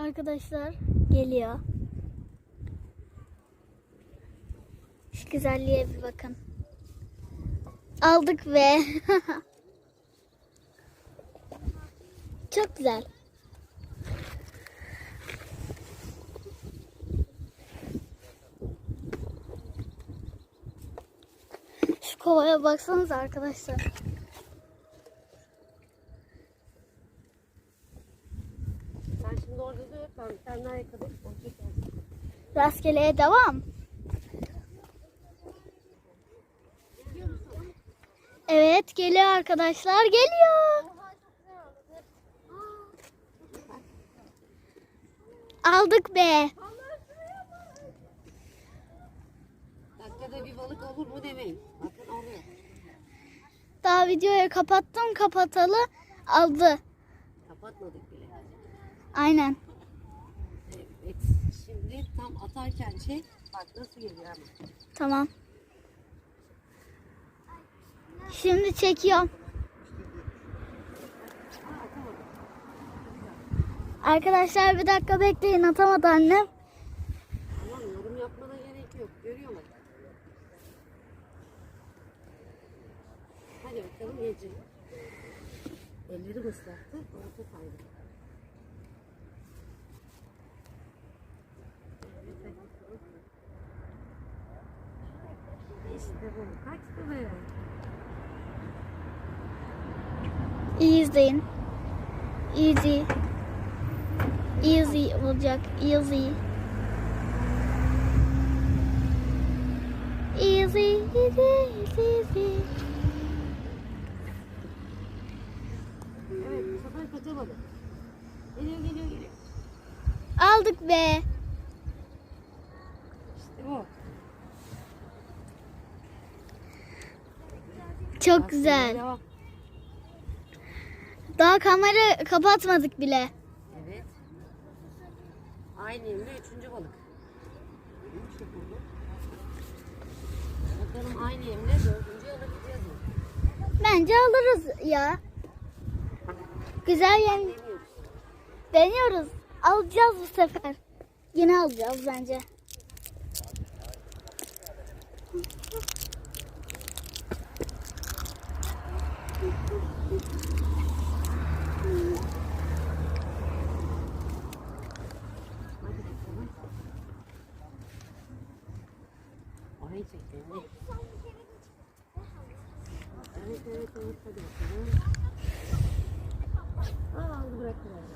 Arkadaşlar geliyor. Şu güzelliğe bir bakın. Aldık ve çok güzel. Şu kovaya baksanız arkadaşlar. Sen şimdi orada. Rastgeleye devam. Evet geliyor arkadaşlar geliyor. Aldık be. Dakikada bir balık olur mu demeyin. Bakın oraya. Daha videoyu kapattım kapatalı aldı. Kapatmadık bile. Aynen. Evet. Şimdi tam atarken çek. Bak nasıl geliyor ama. Tamam. Şimdi çekiyorum. Arkadaşlar bir dakika bekleyin atamadı annem. Tamam yorum yapmana gerek yok. Görüyorlar. Hadi bakalım Ece. Ellerim ıslattı. Orta kaydı. İşte bu. İyi izleyin. Easy. Easy olacak. Easy. Easy, easy, easy. Evet bu sefer kaçamadı. Geliyor geliyor geliyor. Aldık be. Çok güzel. Devam. Daha kamera kapatmadık bile. Evet. Aynı yemle üçüncü balık. Bakalım aynı yemle dördüncü alabileceğiz mi? Bence alırız ya. Güzel yem Deniyoruz. deniyoruz. Alacağız bu sefer. Yine alacağız bence. Orayı çek beni. Evet evet evet hadi bakalım. Aa aldı bıraktı. beni.